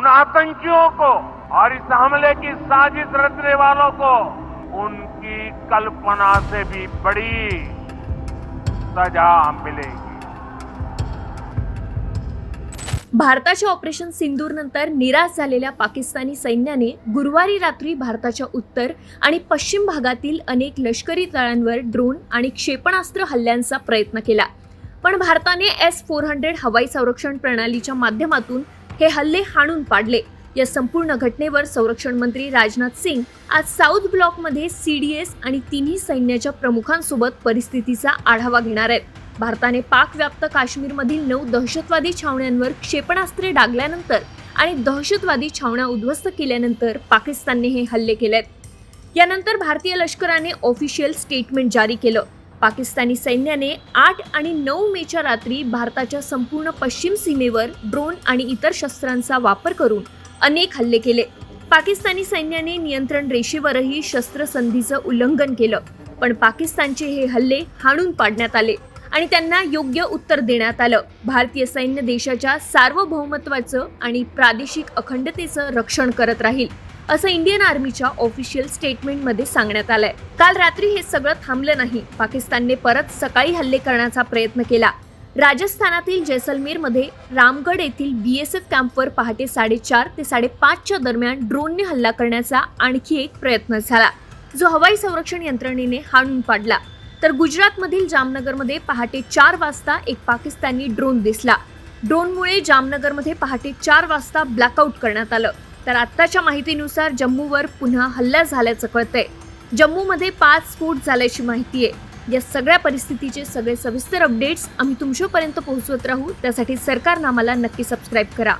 उन आतंकियों को और इस हमले की साजिश रचने वालों को उनकी कल्पना से भी बड़ी सजा मिलेगी। भारताच्या ऑपरेशन सिंदूर नंतर निराश झालेल्या पाकिस्तानी सैन्याने गुरुवारी रात्री भारताच्या उत्तर आणि पश्चिम भागातील अनेक लष्करी तळांवर ड्रोन आणि क्षेपणास्त्र हल्ल्यांचा प्रयत्न केला. पण भारताने एस फोर हंड्रेड हवाई संरक्षण प्रणालीच्या माध्यमातून हे हल्ले हाणून पाडले. या संपूर्ण घटनेवर संरक्षण मंत्री राजनाथ सिंग आज साऊथ ब्लॉकमध्ये सी डी एस आणि तिन्ही सैन्याच्या प्रमुखांसोबत परिस्थितीचा आढावा घेणार आहेत. भारताने पाक व्याप्त काश्मीरमधील नऊ दहशतवादी छावण्यांवर क्षेपणास्त्रे डागल्यानंतर आणि दहशतवादी छावण्या उद्ध्वस्त केल्यानंतर पाकिस्तानने हे हल्ले केलेत. यानंतर भारतीय लष्कराने ऑफिशियल स्टेटमेंट जारी केलं. पाकिस्तानी सैन्याने आठ आणि नऊ मेच्या रात्री भारताच्या संपूर्ण पश्चिम सीमेवर ड्रोन आणि इतर शस्त्रांचा वापर करून अनेक हल्ले केले. पाकिस्तानी सैन्याने नियंत्रण रेषेवरही शस्त्रसंधीचं उल्लंघन केलं पण पाकिस्तानचे हे हल्ले हाणून पाडण्यात आले आणि त्यांना योग्य उत्तर देण्यात आलं. भारतीय सैन्य देशाच्या सार्वभौमत्वाचं आणि प्रादेशिक अखंडतेचं रक्षण करत राहील. असं इंडियन आर्मीच्या ऑफिशियल स्टेटमेंटमध्ये सांगण्यात आलंय. काल रात्री हे सगळं थांबलं नाही. पाकिस्तानने परत सकाळी हल्ले करण्याचा प्रयत्न केला. राजस्थानातील जैसलमेरमध्ये रामगड येथील बी एस एफ कॅम्पवर पहाटे साडेचार ते साडेपाचच्या दरम्यान ड्रोनने हल्ला करण्याचा आणखी एक प्रयत्न झाला. जो हवाई संरक्षण यंत्रणेने हाणून पाडला. तर गुजरातमधील जामनगरमध्ये पहाटे चार वाजता एक पाकिस्तानी ड्रोन दिसला. ड्रोनमुळे जामनगरमध्ये पहाटे चार वाजता ब्लॅकआउट करण्यात आलं. तर आत्ताच्या माहितीनुसार जम्मूवर पुन्हा हल्ला झाल्याचं कळतंय. जम्मूमध्ये पाच स्फोट झाल्याची माहिती आहे. या सगळ्या परिस्थितीचे सगळे सविस्तर अपडेट्स आम्ही तुमच्यापर्यंत पोहोचवत राहू. त्यासाठी सरकारनामाला नक्की सबस्क्राईब करा.